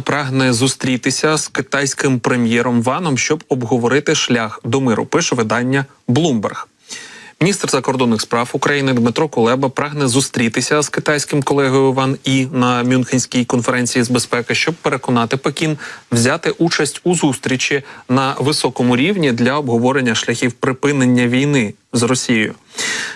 Прагне зустрітися з китайським прем'єром Ваном, щоб обговорити шлях до миру. Пише видання Bloomberg. Міністр закордонних справ України Дмитро Кулеба прагне зустрітися з китайським колегою Ван І на Мюнхенській конференції з безпеки, щоб переконати Пекін взяти участь у зустрічі на високому рівні для обговорення шляхів припинення війни з Росією.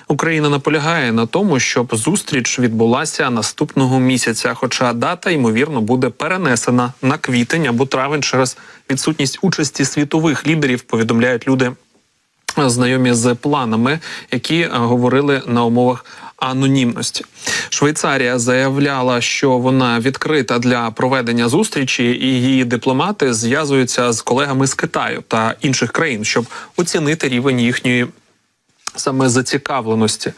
Україна наполягає на тому, щоб зустріч відбулася наступного місяця. Хоча дата ймовірно буде перенесена на квітень або травень через відсутність участі світових лідерів. Повідомляють люди знайомі з планами, які е, говорили на умовах. Анонімності Швейцарія заявляла, що вона відкрита для проведення зустрічі, і її дипломати зв'язуються з колегами з Китаю та інших країн, щоб оцінити рівень їхньої саме зацікавленості.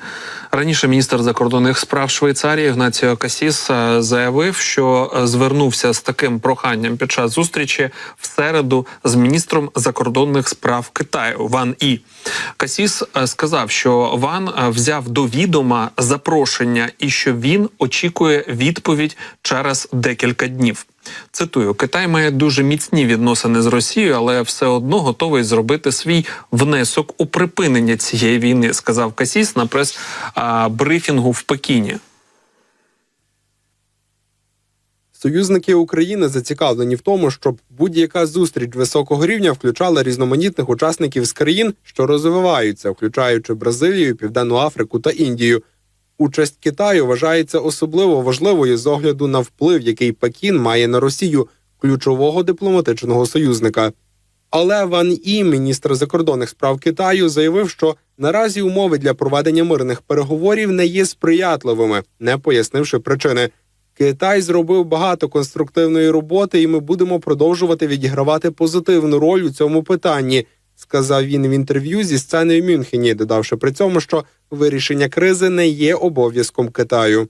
Раніше міністр закордонних справ Швейцарії Ігнаціо Касіс е, заявив, що е, звернувся з таким проханням під час зустрічі в середу з міністром закордонних справ Китаю Ван І. Касіс е, сказав, що Ван взяв до відома запрошення і що він очікує відповідь через декілька днів. Цитую, Китай має дуже міцні відносини з Росією, але все одно готовий зробити свій внесок у припинення цієї війни, сказав Касіс на прес-брифінгу в Пекіні. Союзники України зацікавлені в тому, щоб будь-яка зустріч високого рівня включала різноманітних учасників з країн, що розвиваються, включаючи Бразилію, Південну Африку та Індію. Участь Китаю вважається особливо важливою з огляду на вплив, який Пекін має на Росію, ключового дипломатичного союзника. Але Ван І, міністр закордонних справ Китаю, заявив, що наразі умови для проведення мирних переговорів не є сприятливими, не пояснивши причини. Китай зробив багато конструктивної роботи, і ми будемо продовжувати відігравати позитивну роль у цьому питанні, сказав він в інтерв'ю зі сцени в Мюнхені, додавши при цьому, що вирішення кризи не є обов'язком Китаю.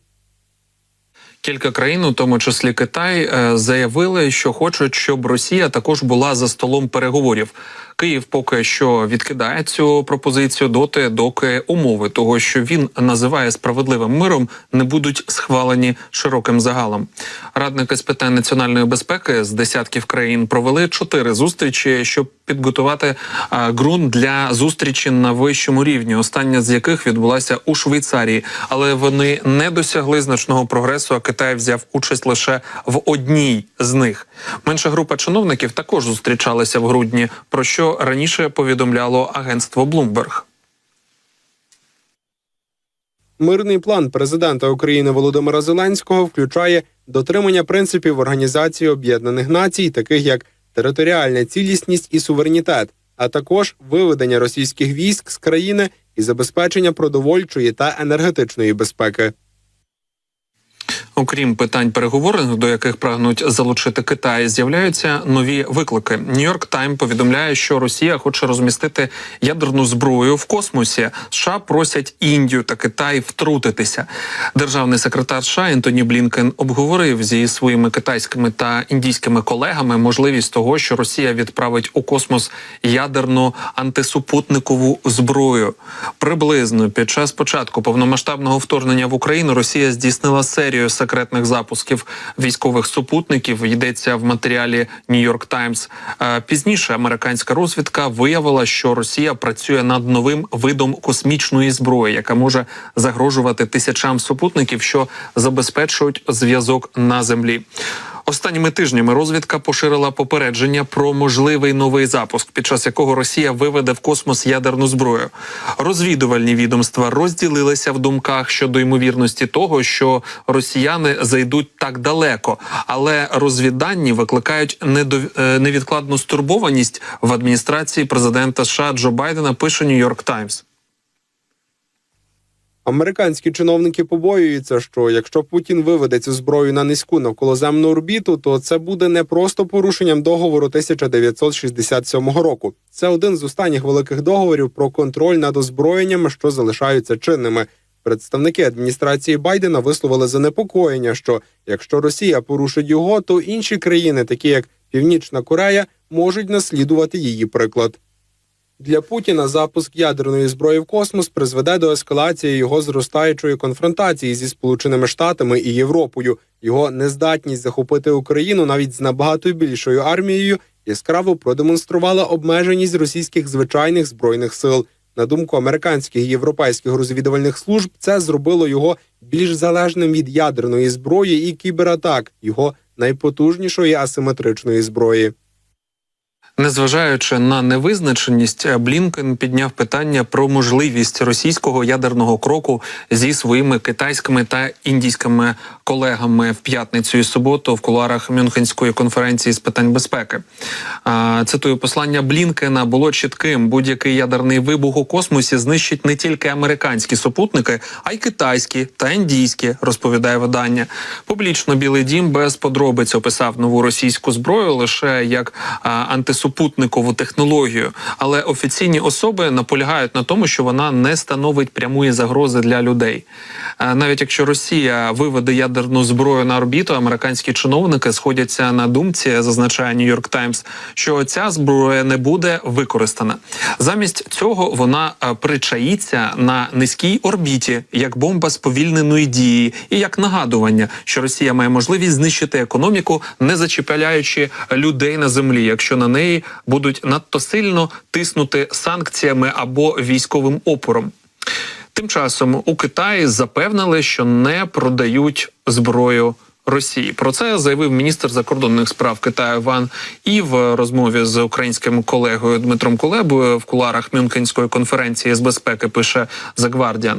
Кілька країн, у тому числі Китай, е, заявили, що хочуть, щоб Росія також була за столом переговорів. Київ поки що відкидає цю пропозицію доти, доки умови того, що він називає справедливим миром, не будуть схвалені широким загалом. Радники з питань національної безпеки з десятків країн провели чотири зустрічі, щоб підготувати а, ґрунт для зустрічі на вищому рівні. Остання з яких відбулася у Швейцарії, але вони не досягли значного прогресу. Китай взяв участь лише в одній з них. Менша група чиновників також зустрічалася в грудні. Про що раніше повідомляло агентство Bloomberg. Мирний план президента України Володимира Зеленського включає дотримання принципів Організації Об'єднаних Націй, таких як територіальна цілісність і суверенітет, а також виведення російських військ з країни і забезпечення продовольчої та енергетичної безпеки. Окрім питань переговорів, до яких прагнуть залучити Китай, з'являються нові виклики. Нью-Йорк Тайм повідомляє, що Росія хоче розмістити ядерну зброю в космосі. США просять Індію та Китай втрутитися. Державний секретар США Ентоні Блінкен обговорив зі своїми китайськими та індійськими колегами можливість того, що Росія відправить у космос ядерну антисупутникову зброю. Приблизно під час початку повномасштабного вторгнення в Україну Росія здійснила серію секретних запусків військових супутників. Йдеться в матеріалі Нью-Йорк Times. Е, Пізніше американська розвідка виявила, що Росія працює над новим видом космічної зброї, яка може загрожувати тисячам супутників, що забезпечують зв'язок на землі. Останніми тижнями розвідка поширила попередження про можливий новий запуск, під час якого Росія виведе в космос ядерну зброю. Розвідувальні відомства розділилися в думках щодо ймовірності того, що росіяни зайдуть так далеко, але розвіддані викликають недов- е, невідкладну стурбованість в адміністрації президента США Джо Байдена. Пише Нью-Йорк Таймс. Американські чиновники побоюються, що якщо Путін виведе цю зброю на низьку навколоземну орбіту, то це буде не просто порушенням договору 1967 року. Це один з останніх великих договорів про контроль над озброєннями, що залишаються чинними. Представники адміністрації Байдена висловили занепокоєння, що якщо Росія порушить його, то інші країни, такі як Північна Корея, можуть наслідувати її приклад. Для Путіна запуск ядерної зброї в космос призведе до ескалації його зростаючої конфронтації зі Сполученими Штатами і Європою. Його нездатність захопити Україну навіть з набагато більшою армією яскраво продемонструвала обмеженість російських звичайних збройних сил. На думку американських і європейських розвідувальних служб, це зробило його більш залежним від ядерної зброї і кібератак, його найпотужнішої асиметричної зброї. Незважаючи на невизначеність, Блінкен підняв питання про можливість російського ядерного кроку зі своїми китайськими та індійськими колегами в п'ятницю і суботу в кулуарах Мюнхенської конференції з питань безпеки. Цитую послання Блінкена було чітким: будь-який ядерний вибух у космосі знищить не тільки американські супутники, а й китайські та індійські. Розповідає видання. Публічно Білий Дім без подробиць описав нову російську зброю лише як а, антисупутникову технологію. Але офіційні особи наполягають на тому, що вона не становить прямої загрози для людей. Навіть якщо Росія виведе ядерну зброю на орбіту, американські чиновники сходяться на думці, зазначає Нью-Йорк Таймс, що ця зброя не буде використана. Замість цього вона причаїться на низькій орбіті як бомба сповільненої дії і як нагадування, що Росія має можливість знищити економіку, не зачіпляючи людей на землі, якщо на неї будуть надто сильно тиснути санкціями або військовим опором. Тим часом у Китаї запевнили, що не продають зброю. Росії про це заявив міністр закордонних справ Китаю Ван і в розмові з українським колегою Дмитром Кулебою в куларах Мюнхенської конференції з безпеки. Пише The Guardian.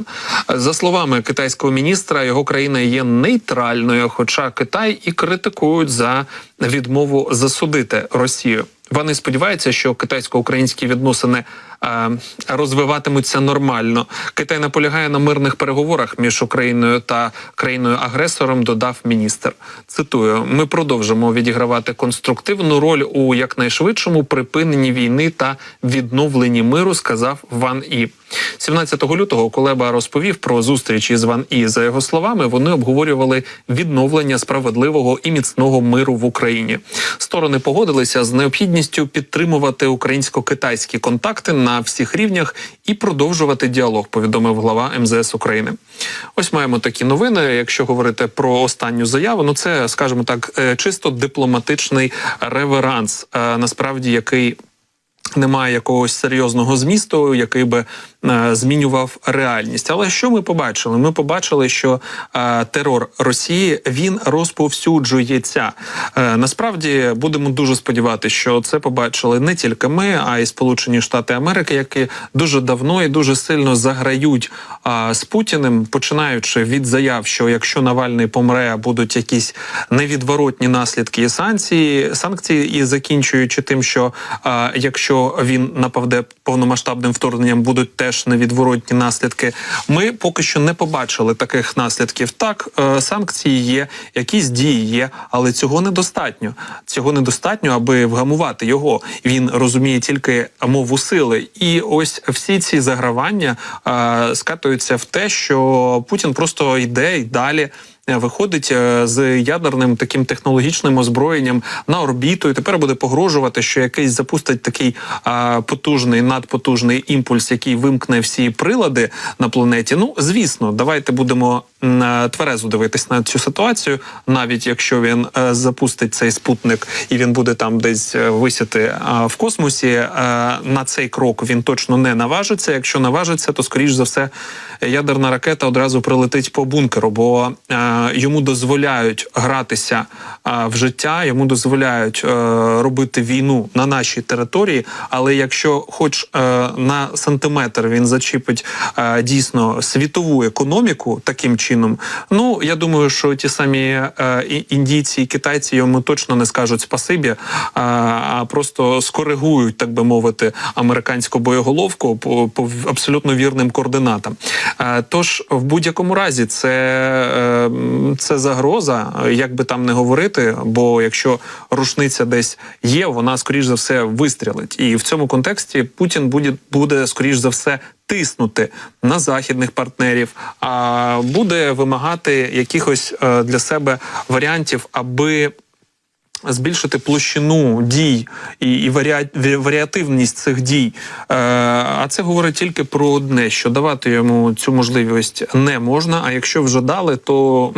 За словами китайського міністра, його країна є нейтральною, хоча Китай і критикують за відмову засудити Росію. Вони сподіваються, що китайсько-українські відносини е, розвиватимуться нормально. Китай наполягає на мирних переговорах між Україною та країною-агресором. Додав міністр. Цитую: ми продовжимо відігравати конструктивну роль у якнайшвидшому припиненні війни та відновленні миру. Сказав Ван І. 17 лютого Кулеба розповів про зустріч із Ван І. За його словами, вони обговорювали відновлення справедливого і міцного миру в Україні. Сторони погодилися з необхідністю підтримувати українсько-китайські контакти на всіх рівнях і продовжувати діалог. Повідомив глава МЗС України. Ось маємо такі новини. Якщо говорити про останню заяву, ну це скажімо так, е, чисто дипломатичний реверанс, е, насправді який. Немає якогось серйозного змісту, який би е, змінював реальність. Але що ми побачили? Ми побачили, що е, терор Росії він розповсюджується. Е, насправді будемо дуже сподіватися, що це побачили не тільки ми, а й Сполучені Штати Америки, які дуже давно і дуже сильно заграють з Путіним, починаючи від заяв, що якщо Навальний помре, будуть якісь невідворотні наслідки і санкції, санкції, і закінчуючи тим, що якщо він нападе повномасштабним вторгненням, будуть теж невідворотні наслідки. Ми поки що не побачили таких наслідків. Так, е, санкції є, якісь дії є, але цього недостатньо. Цього недостатньо, аби вгамувати його. Він розуміє тільки мову сили, і ось всі ці загравання е, скатуються в те, що Путін просто йде і далі. Е, Виходить е, з ядерним таким технологічним озброєнням на орбіту, і тепер буде погрожувати, що якийсь запустить такий а, потужний, надпотужний імпульс, який вимкне всі прилади на планеті. Ну звісно, давайте будемо е, тверезо дивитись на цю ситуацію, навіть якщо він е, запустить цей спутник і він буде там десь е, висіти в космосі. е, на цей крок він точно не наважиться. Якщо наважиться, то скоріш за все ядерна ракета одразу прилетить по бункеру, бо е, йому дозволяють гратися е, в життя, йому дозволяють е, робити війну на нашій території. Але якщо, хоч е, на сантиметр, він зачіпить е, дійсно світову економіку таким чином, ну я думаю, що ті самі е, індійці і китайці йому точно не скажуть спасибі, е, а просто скоригують, так би мовити, американську боєголовку по, по абсолютно вірним координатам. Е, Тож в будь-якому разі це, це загроза, як би там не говорити. Бо якщо рушниця десь є, вона скоріш за все вистрілить. І в цьому контексті Путін буде, буде скоріш за все. Тиснути на західних партнерів, а буде вимагати якихось е, для себе варіантів, аби збільшити площину дій і, і варіа, варіативність цих дій. Е, а це говорить тільки про одне: що давати йому цю можливість не можна. А якщо вже дали, то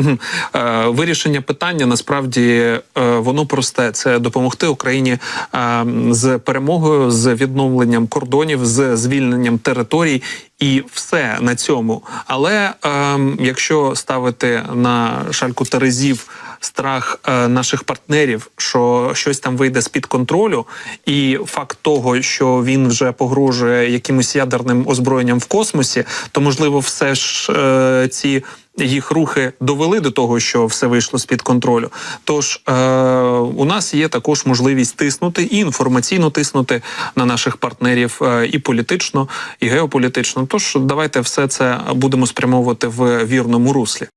е, вирішення питання насправді е, воно просте: це допомогти Україні е, з перемогою, з відновленням кордонів, з звільненням територій. І все на цьому. Але ем, якщо ставити на шальку терезів страх е, наших партнерів, що щось там вийде з під контролю, і факт того, що він вже погрожує якимось ядерним озброєнням в космосі, то можливо, все ж е, ці. Їх рухи довели до того, що все вийшло з під контролю. Тож е, у нас є також можливість тиснути і інформаційно тиснути на наших партнерів е, і політично, і геополітично. Тож давайте все це будемо спрямовувати в вірному руслі.